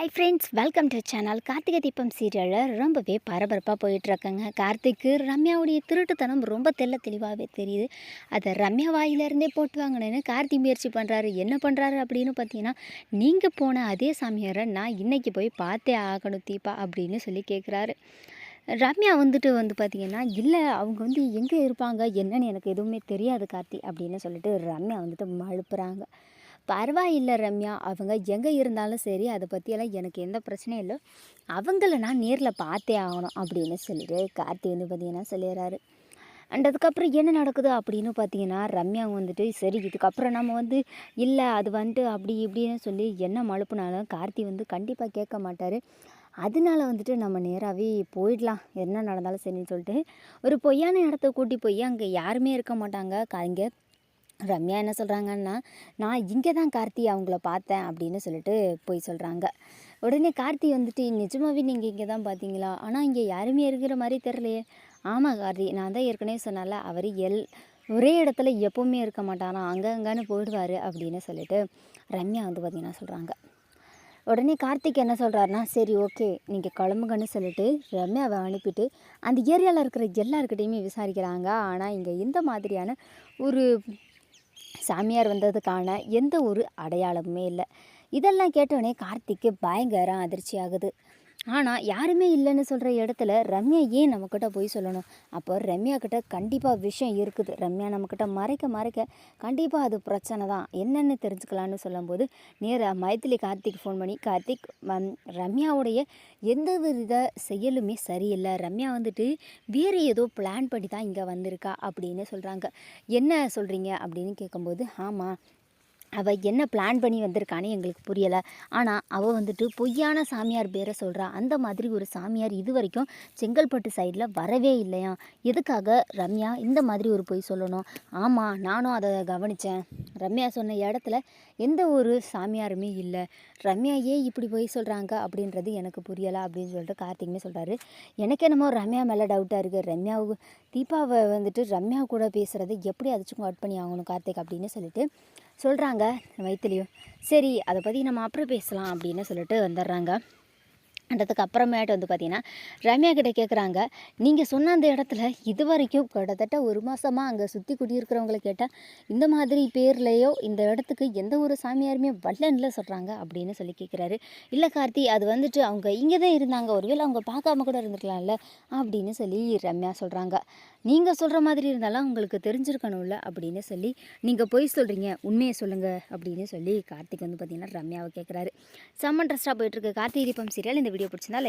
Hi friends welcome to channel Karthigai Deepam சீரியலில் ரொம்பவே பரபரப்பாக போயிட்டுருக்கங்க. கார்த்திக்கு ரம்யாவுடைய திருட்டுத்தனம் ரொம்ப தெள்ள தெளிவாகவே தெரியுது. அதை ரம்யா வாயிலிருந்தே போட்டு வாங்கினேன்னு கார்த்தி முயற்சி பண்ணுறாரு என்ன பண்ணுறாரு அப்படின்னு பார்த்தீங்கன்னா நீங்கள் போன அதே சாமியாரை நான் இன்றைக்கி போய் பார்த்தே ஆகணும் தீபா அப்படின்னு சொல்லி கேட்குறாரு ரம்யா வந்துட்டு வந்து பார்த்தீங்கன்னா இல்லை அவங்க வந்து எங்கே இருப்பாங்க? என்னன்னு எனக்கு எதுவுமே தெரியாது கார்த்தி அப்படின்னு சொல்லிட்டு ரம்யா வந்துட்டு மழுப்புறாங்க. பரவாயில்லை ரம்யா. அவங்க எங்கே இருந்தாலும் சரி அதை பற்றியெல்லாம் எனக்கு எந்த பிரச்சனையும் இல்லை. அவங்கள நான் நேரில் பார்த்தே ஆகணும் அப்படின்னு சொல்லிட்டு கார்த்தி வந்து பார்த்திங்கன்னா சொல்லிடுறாரு. அண்ட் அதுக்கப்புறம் என்ன நடக்குது அப்படின்னு பார்த்தீங்கன்னா ரம்யா வந்துட்டு சரி இதுக்கப்புறம் நம்ம வந்து இல்லை அது வந்துட்டு அப்படி இப்படின்னு சொல்லி என்ன மழுப்புனாலும் கார்த்தி வந்து கண்டிப்பாக கேட்க மாட்டார். அதனால வந்துட்டு நம்ம நேராகவே போயிடலாம். என்ன நடந்தாலும் சரின்னு சொல்லிட்டு ஒரு பொய்யான இடத்த கூட்டி போய் அங்கே யாருமே இருக்க மாட்டாங்க. அங்கே ரம்யா என்ன சொல்கிறாங்கன்னா நான் இங்கே தான் கார்த்தி அவங்கள பார்த்தேன் அப்படின்னு சொல்லிட்டு போய் சொல்கிறாங்க உடனே கார்த்தி வந்துட்டு நிஜமாவே நீங்கள் இங்கே தான் பார்த்தீங்களா? ஆனால் இங்கே யாருமே இருக்கிற மாதிரி தெரிலையே ஆமாம் கார்த்தி நான் தான் ஏற்கனவே சொன்னால அவர் எல் ஒரே இடத்துல எப்போவுமே இருக்க மாட்டானா அங்கே அங்கேன்னு போயிடுவார் அப்படின்னு சொல்லிட்டு ரம்யா வந்து பார்த்தீங்கன்னா சொல்கிறாங்க உடனே கார்த்திக் என்ன சொல்கிறாருன்னா சரி ஓகே நீங்கள் கிளம்புங்கன்னு சொல்லிட்டு ரம்யாவை அனுப்பிட்டு அந்த ஏரியாவில் இருக்கிற எல்லாருக்கிட்டையுமே விசாரிக்கிறாங்க. ஆனால் இங்கே இந்த மாதிரியான ஒரு சாமியார் வந்ததுக்கான எந்த ஒரு அடையாளமுமே இல்லை. இதெல்லாம் கேட்டோடனே கார்த்திக்கு பயங்கர அதிர்ச்சி ஆகுது ஆனால் யாருமே இல்லைன்னு சொல்கிற இடத்துல ரம்யா ஏன் நம்மக்கிட்ட போய் சொல்லணும்? அப்போ ரம்யா கிட்ட கண்டிப்பாக விஷயம் இருக்குது. ரம்யா நம்மக்கிட்ட மறைக்க மறைக்க கண்டிப்பாக அது பிரச்சனை தான். என்னென்னு தெரிஞ்சுக்கலான்னு சொல்லும்போது நேராக மைத்திலி கார்த்திக் ஃபோன் பண்ணி கார்த்திக் வந் ரம்யாவுடைய எந்த வித செயலுமே சரியில்லை. ரம்யா வந்துட்டு வேறு ஏதோ பிளான் பண்ணி தான் இங்கே வந்திருக்கா அப்படின்னு சொல்கிறாங்க என்ன சொல்கிறீங்க அப்படின்னு கேட்கும்போது ஆமாம் அவள் என்ன பிளான் பண்ணி வந்திருக்கான்னு எங்களுக்கு புரியலை. ஆனால் அவள் வந்துட்டு பொய்யான சாமியார் பேரை சொல்கிறா அந்த மாதிரி ஒரு சாமியார் இது வரைக்கும் செங்கல்பட்டு சைடில் வரவே இல்லையா எதுக்காக? ரம்யா இந்த மாதிரி ஒரு பொய் சொல்லணும். ஆமாம் நானும் அதை கவனித்தேன் ரம்யா சொன்ன இடத்துல எந்த ஒரு சாமியாருமே இல்லை. ரம்யா ஏன் இப்படி பொய் சொல்கிறாங்க அப்படின்றது எனக்கு புரியலை அப்படின்னு சொல்லிட்டு கார்த்திக்குமே சொல்கிறாரு எனக்கு என்னமோ ரம்யா மேலே டவுட்டாக இருக்குது ரம்யாவுக்கு தீபாவை வந்துட்டு ரம்யா கூட பேசுகிறத எப்படி அதுச்சும் கட் பண்ணி ஆகணும் கார்த்திக் அப்படின்னு சொல்லிட்டு சொல்கிறாங்க வயிற்றுலையும் சரி அதை பற்றி நம்ம அப்புறம் பேசலாம் அப்படின்னு சொல்லிட்டு வந்துடுறாங்க. அதுக்கு அப்புறமேட்டு வந்து பார்த்தீங்கன்னா ரம்யா கிட்ட கேட்குறாங்க நீங்கள் சொன்ன அந்த இடத்துல இது வரைக்கும் கிட்டத்தட்ட ஒரு மாதமாக அங்கே சுற்றி குடியிருக்கிறவங்கள கேட்டால் இந்த மாதிரி பேர்லேயோ இந்த இடத்துக்கு எந்த ஒரு சாமியாருமே வரலன்னு சொல்கிறாங்க அப்படின்னு சொல்லி கேட்குறாரு இல்லை கார்த்தி அது வந்துட்டு அவங்க இங்கே தான் இருந்தாங்க ஒருவேளை அவங்க பார்க்காம கூட இருந்திருக்கலாம்ல அப்படின்னு சொல்லி ரம்யா சொல்கிறாங்க நீங்கள் சொல்கிற மாதிரி இருந்தாலும் உங்களுக்கு தெரிஞ்சிருக்கணும்ல அப்படின்னு சொல்லி நீங்கள் பொய் சொல்கிறீங்க உண்மையை சொல்லுங்கள் அப்படின்னு சொல்லி கார்த்திக் வந்து பார்த்தீங்கன்னா ரம்யாவை கேட்குறாரு செம்மன் இன்ட்ரெஸ்ட்டாக போயிட்டுருக்கு கார்த்திகை தீபம் சீரியல் இந்த வீடியோ பிடிச்சிருந்தா லைக்